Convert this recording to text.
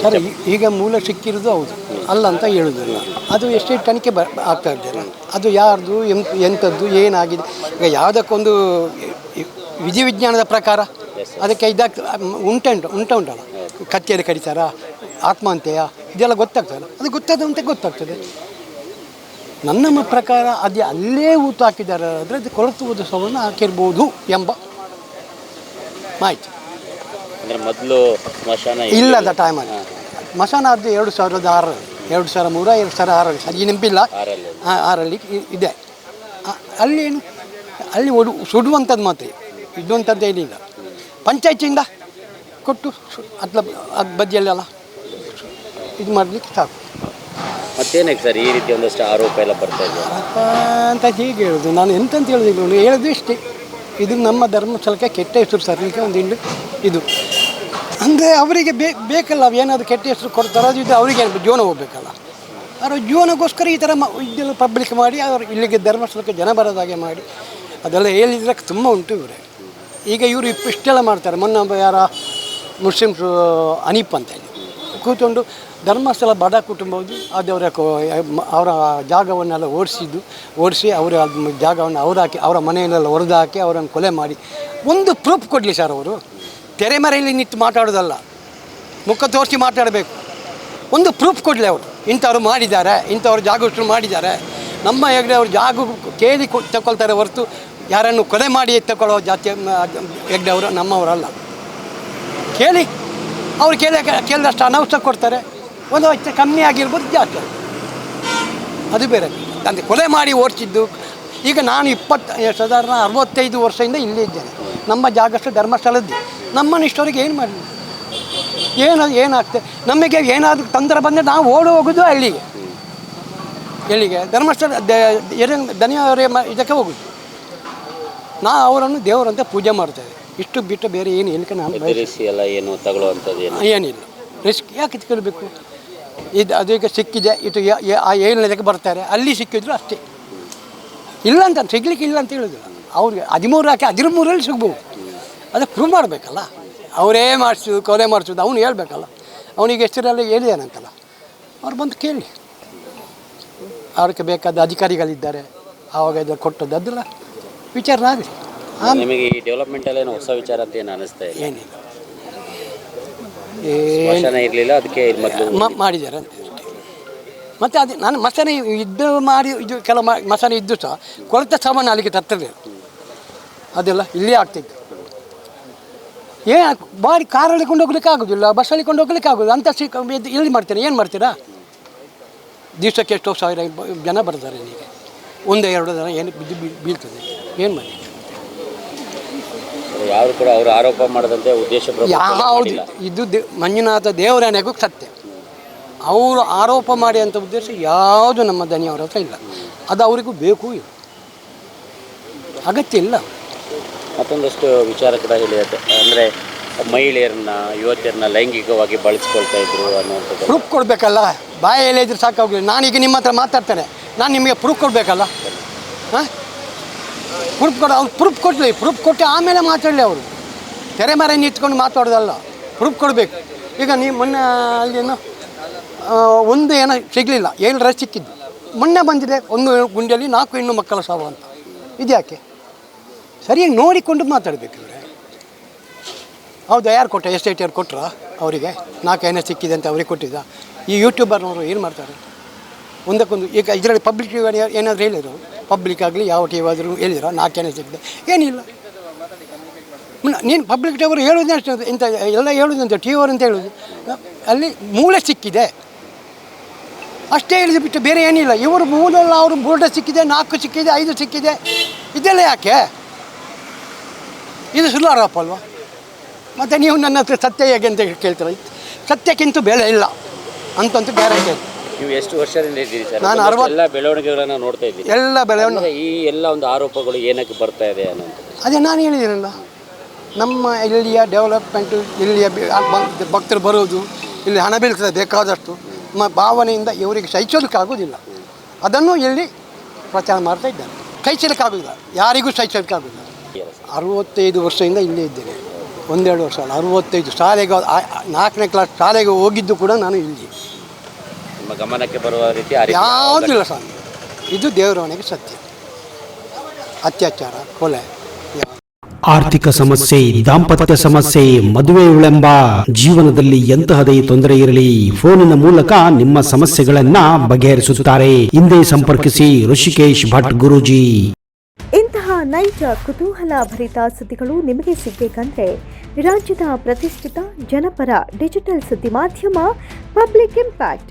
Sir ಈಗ ಮೂಲ ಸಿಕ್ಕಿರೋದು ಹೌದು. ಅಲ್ಲ ಅಂತ ಹೇಳೋದಿಲ್ಲ. ಅದು ಎಷ್ಟೇ ತನಿಖೆ ಬ ಆಗ್ತಾ ಇದ್ದಾರೆ ಅದು ಯಾರ್ದು ಎಂ ಎಂಥದ್ದು ಏನಾಗಿದೆ? ಈಗ ಯಾವುದಕ್ಕೊಂದು ವಿಧಿ ವಿಧಿವಿಜ್ಞಾನದ ಪ್ರಕಾರ ಅದಕ್ಕೆ ಇದಾಗ್ತ ಉಂಟುಂಟು ಉಂಟ ಉಂಟಲ್ಲ ಕತ್ತಿಯಲ್ಲಿ ಕಡಿತಾರ? ಆತ್ಮಹತ್ಯೆಯ? ಇದೆಲ್ಲ ಗೊತ್ತಾಗ್ತದಲ್ಲ? ಅದು ಗೊತ್ತಾದಂತೆ ಗೊತ್ತಾಗ್ತದೆ. ನನ್ನ ಪ್ರಕಾರ ಅದೇ ಅಲ್ಲೇ ಊತು ಹಾಕಿದ್ದಾರೆ. ಆದರೆ ಅದು ಕೊರತು ಉತ್ಸವವನ್ನು ಹಾಕಿರ್ಬೋದು ಎಂಬ ಮಾಹಿತಿ. ಅಂದ್ರೆ ಮೊದಲು ಸ್ಮಶಾನ ಇಲ್ಲದ ಟೈಮಲ್ಲಿ ಮಶಾನ ಅದು ಎರಡು ಸಾವಿರದ ಆರರಲ್ಲಿ ಎರಡು ಸಾವಿರ ಮೂರ ಎರಡು ಸಾವಿರ ಆರಲ್ಲಿ ಸರಿ ನೆನಪಿಲ್ಲ? ಆರಲ್ಲಿ ಆರಲ್ಲಿ ಇದೆ. ಅಲ್ಲಿ ಏನು? ಅಲ್ಲಿ ಒಡು ಸುಡುವಂಥದ್ದು ಮಾತ್ರ. ಇಡುವಂಥದ್ದು ಏನಿಲ್ಲ. ಪಂಚಾಯತಿಯಿಂದ ಕೊಟ್ಟು ಸು- ಅದ್ಲ ಅದು ಬದಿಯಲ್ಲೆಲ್ಲ ಇದು ಮಾಡಲಿಕ್ಕೆ ಸಾಕು. ಮತ್ತೇನಕ್ಕೆ ಸರ್ ಈ ರೀತಿ ಒಂದಷ್ಟು ಆರೋಪ ಎಲ್ಲ ಬರ್ತಾ ಇದೆ? ಅಂತ ಹೀಗೆ ಹೇಳೋದು? ನಾನು ಎಂತಂತ ಹೇಳೋದು ಇಷ್ಟೇ. ಇದು ನಮ್ಮ ಧರ್ಮಸ್ಥಳಕ್ಕೆ ಕೆಟ್ಟ ಹೆಸರು ಸರಲಿಕ್ಕೆ ಒಂದು ಇಂಡು ಇದು. ಅಂದರೆ ಅವರಿಗೆ ಬೇ ಬೇಕಲ್ಲ ಏನಾದರೂ ಕೆಟ್ಟ ಹೆಸರು ಕೊಡ್ತಾರೋ ಅದು ಇದು ಅವರಿಗೆ ಜೀವನ ಹೋಗ್ಬೇಕಲ್ಲ. ಅವರ ಜೀವನಕ್ಕೋಸ್ಕರ ಈ ಥರ ಮ ಇದೆಲ್ಲ ಪಬ್ಲಿಕ್ ಮಾಡಿ, ಅವರು ಇಲ್ಲಿಗೆ ಧರ್ಮಸ್ಥಳಕ್ಕೆ ಜನ ಬರೋದ ಹಾಗೆ ಮಾಡಿ. ಅದೆಲ್ಲ ಹೇಳಿದ್ರೆ ತುಂಬ ಉಂಟು ಇವರೇ. ಈಗ ಇವರು ಇಷ್ಟೆಲ್ಲ ಮಾಡ್ತಾರೆ. ಮೊನ್ನೆ ಯಾರ ಮುಸ್ಲಿಮ್ಸು ಅನೀಪ್ ಅಂತ ಹೇಳಿ. ಕೂತ್ಕೊಂಡು ಧರ್ಮಸ್ಥಳ ಬಡ ಕುಟುಂಬದ್ದು ಅದವರ ಅವರ ಜಾಗವನ್ನೆಲ್ಲ ಓಡಿಸಿದ್ದು, ಓಡಿಸಿ ಅವರ ಜಾಗವನ್ನು ಅವ್ರು ಅವರ ಮನೆಯಲ್ಲೆಲ್ಲ ಹೊಡೆದು ಹಾಕಿ ಅವರನ್ನು ಕೊಲೆ ಮಾಡಿ. ಒಂದು ಪ್ರೂಫ್ ಕೊಡಲಿ ಸರ್ ಅವರು. ತೆರೆಮರೆಯಲ್ಲಿ ನಿಂತು ಮಾತಾಡೋದಲ್ಲ. ಮುಖ ತೋರಿಸಿ ಮಾತಾಡಬೇಕು. ಒಂದು ಪ್ರೂಫ್ ಕೊಡಲಿ ಅವರು. ಇಂಥವ್ರು ಮಾಡಿದ್ದಾರೆ, ಇಂಥವ್ರು ಜಾಗೃತರು ಮಾಡಿದ್ದಾರೆ. ನಮ್ಮ ಹೆಗ್ಡೆ ಅವರು ಜಾಗ ಕೇಳಿ ತಗೊಳ್ತಾರೆ ಹೊರತು ಯಾರನ್ನು ಕೊಲೆ ಮಾಡಿ ತಗೊಳ್ಳೋ ಜಾತಿ ಹೆಗ್ಡೆ ಅವರು ನಮ್ಮವರಲ್ಲ. ಕೇಳಿ. ಅವ್ರು ಕೇಳ ಕೇಳಿದಷ್ಟು ಅನೌಸ ಕೊಡ್ತಾರೆ. ಒಂದು ಹೆಚ್ಚು ಕಮ್ಮಿ ಆಗಿರ್ಬೋದು ಜಾಸ್ತಿ ಅದು ಬೇರೆ. ಅಂದರೆ ಕೊಲೆ ಮಾಡಿ ಓಡಿಸಿದ್ದು, ಈಗ ನಾನು ಇಪ್ಪತ್ತು ಸಾಧಾರಣ ಅರವತ್ತೈದು ವರ್ಷದಿಂದ ಇಲ್ಲೇ ಇದ್ದೇನೆ. ನಮ್ಮ ಜಾಗಷ್ಟು ಧರ್ಮಸ್ಥಳದ್ದು. ನಮ್ಮನ್ನು ಇಷ್ಟೋರಿಗೆ ಏನು ಮಾಡಲಿ? ಏನು ಏನಾಗ್ತದೆ ನಮಗೆ ಏನಾದರೂ ತೊಂದರೆ ಬಂದರೆ ನಾವು ಓಡಿ ಹೋಗೋದು ಹಳ್ಳಿಗೆ. ಎಲ್ಲಿಗೆ? ಧರ್ಮಸ್ಥಳ ದನಿಯವರೇ ಇದಕ್ಕೆ ಹೋಗುದು. ನಾ ಅವರನ್ನು ದೇವರಂತೆ ಪೂಜೆ ಮಾಡ್ತೇವೆ. ಇಷ್ಟು ಬಿಟ್ಟು ಬೇರೆ ಏನು ಏನಕ್ಕೆ ನಾನು ಬೆದರಿಸಿ ಎಲ್ಲ ಏನು ತಗೊಳ್ಳುವಂಥದ್ದು ಏನು? ಏನಿಲ್ಲ. ರಿಸ್ಕ್ ಯಾಕೆ ಇಟ್ಕೊಳ್ಬೇಕು ಇದು ಅದಕ್ಕೆ ಈಗ ಸಿಕ್ಕಿದೆ ಇದು ಆ ಏಳನೇದಕ್ಕೆ ಬರ್ತಾರೆ. ಅಲ್ಲಿ ಸಿಕ್ಕಿದ್ರು ಅಷ್ಟೇ. ಇಲ್ಲ ಅಂತ ಸಿಗ್ಲಿಕ್ಕೆ ಇಲ್ಲ ಅಂತ ಹೇಳಿದ್ರು ಅವ್ರಿಗೆ ಹದಿಮೂರು ಹಾಕಿ ಹದಿಮೂರಲ್ಲಿ ಸಿಗ್ಬೋದು. ಅದಕ್ಕೆ ಪ್ರೂವ್ ಮಾಡಬೇಕಲ್ಲ. ಅವರೇ ಮಾಡಿಸೋದು ಕೊಲೆ ಮಾಡಿಸೋದು ಅವನು ಹೇಳ್ಬೇಕಲ್ಲ. ಅವನಿಗೆ ಹೆಸರಲ್ಲಿ ಹೇಳಿದಾನಂತಲ್ಲ ಅವ್ರು ಬಂದು ಕೇಳಿ. ಅವ್ರಿಗೆ ಬೇಕಾದ ಅಧಿಕಾರಿಗಳಿದ್ದಾರೆ. ಆವಾಗ ಇದು ಕೊಟ್ಟದ್ದು. ಅದೆಲ್ಲ ವಿಚಾರ ಆಗಲಿ. ನಿಮಗೆ ಈ ಡೆವಲಪ್ಮೆಂಟ್ ಅಲ್ಲಿ ಹೊಸ ವಿಚಾರ ಅಂತ ಏನು ಅನಿಸ್ತಾ ಇದೆ ಏನಿಲ್ಲ. ಸ್ಮಶಾನ ಇರಲಿಲ್ಲ ಅದಕ್ಕೆ ಇದು ಮೊದಲು ಮ ಮಾಡಿದ್ದಾರೆ ಮತ್ತೆ ಮತ್ತು ಅದು ನಾನು ಮಸಾನೆ ಇದ್ದು ಮಾಡಿ ಇದು ಕೆಲವು ಮಸಾಲೆ ಮಸಾನೆ ಇದ್ದು ಸಹ ಕೊಳೆತ ಸಾಮಾನು ಅಲ್ಲಿಗೆ ತರ್ತದೆ. ಅದೆಲ್ಲ ಇಲ್ಲೇ ಆಗ್ತಿತ್ತು. ಏ ಬಾಡಿ ಕಾರಲ್ಲಿ ಕೊಂಡು ಹೋಗ್ಲಿಕ್ಕೆ ಆಗೋದಿಲ್ಲ ಬಸ್ಸಲ್ಲಿ ಕೊಂಡು ಹೋಗ್ಲಿಕ್ಕೆ ಆಗೋದು ಅಂತ ಸಿಕ್ಕ ಇದು ಇಲ್ಲಿ ಮಾಡ್ತೀರಾ ಏನು ಮಾಡ್ತೀರಾ? ದಿವಸಕ್ಕೆ ಎಷ್ಟೋ ಸಾವಿರ ಬ- ಜನ ಬರ್ತಾರೆ ಇಲ್ಲಿಗೆ. ಒಂದು ಎರಡು ಜನ ಏನು ಬಿದ್ದು ಬೀಳ್- ಬೀಳ್ತದೆ. ಏನು ಮಾಡಿ? ಯಾರು ಕೂಡ ಅವರು ಆರೋಪ ಮಾಡದಂತೆ ಉದ್ದೇಶ ಯಾವುದು ಇದು ಮಂಜುನಾಥ ಮಂಜುನಾಥ ದೇವರನೆಗೂ ಸತ್ಯ. ಅವರು ಆರೋಪ ಮಾಡಿ ಅಂತ ಉದ್ದೇಶ ಯಾವುದು ನಮ್ಮ ದನಿಯವರ ಹತ್ರ ಇಲ್ಲ. ಅದು ಅವರಿಗೂ ಬೇಕು ಇಲ್ಲ. ಅಗತ್ಯ ಇಲ್ಲ. ಮತ್ತೊಂದಷ್ಟು ವಿಚಾರ ಕೂಡ ಹೇಳಿ ಅದು ಅಂದರೆ ಮಹಿಳೆಯರನ್ನ ಯುವತಿಯರನ್ನ ಲೈಂಗಿಕವಾಗಿ ಬಳಸ್ಕೊಳ್ತಾ ಇದ್ರು ಅನ್ನುವಂಥದ್ದು. ಪ್ರೂಫ್ ಕೊಡಬೇಕಲ್ಲ? ಬಾಯಿ ಇದ್ರೆ ಸಾಕಾಗಲಿ ನಾನೀಗ ನಿಮ್ಮ ಹತ್ರ ಮಾತಾಡ್ತೇನೆ. ನಾನು ನಿಮಗೆ ಪ್ರೂಫ್ ಕೊಡಬೇಕಲ್ಲ? ಹಾಂ? ಪ್ರೂಫ್ ಕೊಡು ಅವ್ರು ಪ್ರೂಫ್ ಕೊಟ್ಟಲಿ ಪ್ರೂಫ್ ಕೊಟ್ಟು ಆಮೇಲೆ ಮಾತಾಡಲಿ ಅವರು. ತೆರೆ ಮರೆ ನಿಂತ್ಕೊಂಡು ಮಾತಾಡೋದಲ್ಲ, ಪ್ರೂಫ್ ಕೊಡಬೇಕು. ಈಗ ನೀವು ಮೊನ್ನೆ ಅಲ್ಲಿ ಏನು ಒಂದು ಏನೋ ಸಿಗಲಿಲ್ಲ ಏಳರ ಸಿಕ್ಕಿದ್ದು. ಮೊನ್ನೆ ಬಂದಿದೆ, ಒಂದು ಗುಂಡಿಯಲ್ಲಿ ನಾಲ್ಕು ಹೆಣ್ಣು ಮಕ್ಕಳ ಸಾವು ಅಂತ. ಇದ್ಯಾಕೆ ಸರಿಯಾಗಿ ನೋಡಿಕೊಂಡು ಮಾತಾಡಬೇಕು ಇವರೇ. ಹೌದಾ, ಯಾರು ಕೊಟ್ಟ ಎಸ್ ಐ ಟಿ ಅವ್ರು ಕೊಟ್ಟರು ಅವರಿಗೆ? ನಾಲ್ಕು ಏನೋ ಸಿಕ್ಕಿದೆ ಅಂತ ಅವ್ರಿಗೆ ಕೊಟ್ಟಿದ್ದ? ಈ ಯೂಟ್ಯೂಬರ್ನವರು ಏನು ಮಾಡ್ತಾರೆ? ಒಂದಕ್ಕೊಂದು, ಈಗ ಇದರಲ್ಲಿ ಪಬ್ಲಿಕ್ ಏನಾದರೂ ಹೇಳಿದ್ರು? ಪಬ್ಲಿಕ್ ಆಗಲಿ ಯಾವ ಟಿ ವಿ ಆದರೂ ಹೇಳಿದ್ರು ನಾಲ್ಕು ಜನ ಸಿಕ್ಕಿದೆ. ಏನಿಲ್ಲ. ನೀನು ಪಬ್ಲಿಕ್ ಟಿ ಅವರು ಹೇಳೋದು ಅಷ್ಟೇ ಇಂಥ ಎಲ್ಲ ಹೇಳೋದು ಅಂತ ಟಿ ವಿಯವರು ಅಂತ ಹೇಳೋದು ಅಲ್ಲಿ ಮೂಳೆ ಸಿಕ್ಕಿದೆ. ಅಷ್ಟೇ ಹೇಳಿದ್ರು ಬಿಟ್ಟು ಬೇರೆ ಏನಿಲ್ಲ. ಇವರು ಮೂಲೆಲ್ಲ ಅವರು ಬೋರ್ಡ ಸಿಕ್ಕಿದೆ, ನಾಲ್ಕು ಸಿಕ್ಕಿದೆ, ಐದು ಸಿಕ್ಕಿದೆ. ಇದೆಲ್ಲ ಯಾಕೆ? ಇದು ಸುಲಾರಪ್ಪ ಅಲ್ವಾ? ಮತ್ತು ನೀವು ನನ್ನ ಹತ್ರ ಸತ್ಯ ಹೇಗೆ ಅಂತ ಕೇಳ್ತೀರ? ಸತ್ಯಕ್ಕಿಂತ ಬೆಲೆ ಇಲ್ಲ. ಅಂತಂತೂ ಗ್ಯಾರಂಟಿ ನೀವು ಎಷ್ಟು ವರ್ಷದಿಂದ ಇದ್ದೀರಿ ಸರ್? ನಾನು ಅರವತ್ತು- ಎಲ್ಲ ಬೆಳವಣಿಗೆಗಳನ್ನ ನೋಡ್ತಾ ಇದ್ದೀರಿ. ಎಲ್ಲ ಬೆಳವಣಿಗೆ ಅಂದ್ರೆ ಈ ಎಲ್ಲ ಒಂದು ಆರೋಪಗಳು ಏನಕ್ಕೆ ಬರ್ತಾ ಇದೆ ಅನ್ನೋದು. ಅದೇ ನಾನು ಹೇಳಿದ್ದೀನಲ್ಲ ನಮ್ಮ ಇಲ್ಲಿಯ ಡೆವಲಪ್ಮೆಂಟು ಇಲ್ಲಿಯ ಬೆ- ಆ ಭಕ್- ಭಕ್ತರು ಬರೋದು ಇಲ್ಲಿ ಹಣ ಬೀಳ್ತದೆ ಬೇಕಾದಷ್ಟು ನಮ್ಮ ಭಾವನೆಯಿಂದ ಇವರಿಗೆ ಸಹಿಸೋದಕ್ಕಾಗೋದಿಲ್ಲ ಅದನ್ನು ಇಲ್ಲಿ ಪ್ರಚಾರ ಮಾಡ್ತಾ ಇದ್ದಾರೆ. ಸಹಿಸಲಿಕ್ಕಾಗೋದಿಲ್ಲ ಯಾರಿಗೂ ಸಹಿಸಲಿಕ್ಕಾಗೋದಿಲ್ಲ ಅರವತ್ತೈದು ವರ್ಷದಿಂದ ಇಲ್ಲೇ ಇದ್ದೇನೆ. ಒಂದೆರಡು ವರ್ಷ ಅಲ್ಲ ಅರವತ್ತೈದು ಶಾಲೆಗೆ ಆ- ಆ- ನಾಲ್ಕನೇ ಕ್ಲಾಸ್ ಶಾಲೆಗೆ ಹೋಗಿದ್ದು ಕೂಡ ನಾನು ಇಲ್ಲಿ. ನಿಮ್ಮ ಗಮನಕ್ಕೆ ಬರುವ ರೀತಿ ಆ ರೀತಿ ಯಾವುದಿಲ್ಲ ಸರ್ ಇದು ದೇವರವಣಿಗೆ ಸತ್ಯ. ಅತ್ಯಾಚಾರ ಕೊಲೆ. ಆರ್ಥಿಕ ಸಮಸ್ಯೆ ದಾಂಪತ್ಯ ಸಮಸ್ಯೆ ಮದುವೆ ವಿಳಂಬ ಜೀವನದಲ್ಲಿ ಎಂತಹದೇ ತೊಂದರೆ ಇರಲಿ ಫೋನಿನ ಮೂಲಕ ನಿಮ್ಮ ಸಮಸ್ಯೆಗಳನ್ನ ಬಗೆಹರಿಸುತ್ತಾರೆ. ಹಿಂದೆ ಸಂಪರ್ಕಿಸಿ ಋಷಿಕೇಶ್ ಭಟ್ ಗುರೂಜಿ. ಇಂತಹ ನೈಜ ಕುತೂಹಲ ಭರಿತ ಸುದ್ದಿಗಳು ನಿಮಗೆ ಸಿಗಬೇಕಂದ್ರೆ ರಾಜ್ಯದ ಪ್ರತಿಷ್ಠಿತ ಜನಪರ ಡಿಜಿಟಲ್ ಸುದ್ದಿ ಮಾಧ್ಯಮ ಪಬ್ಲಿಕ್ ಇಂಪ್ಯಾಕ್ಟ್.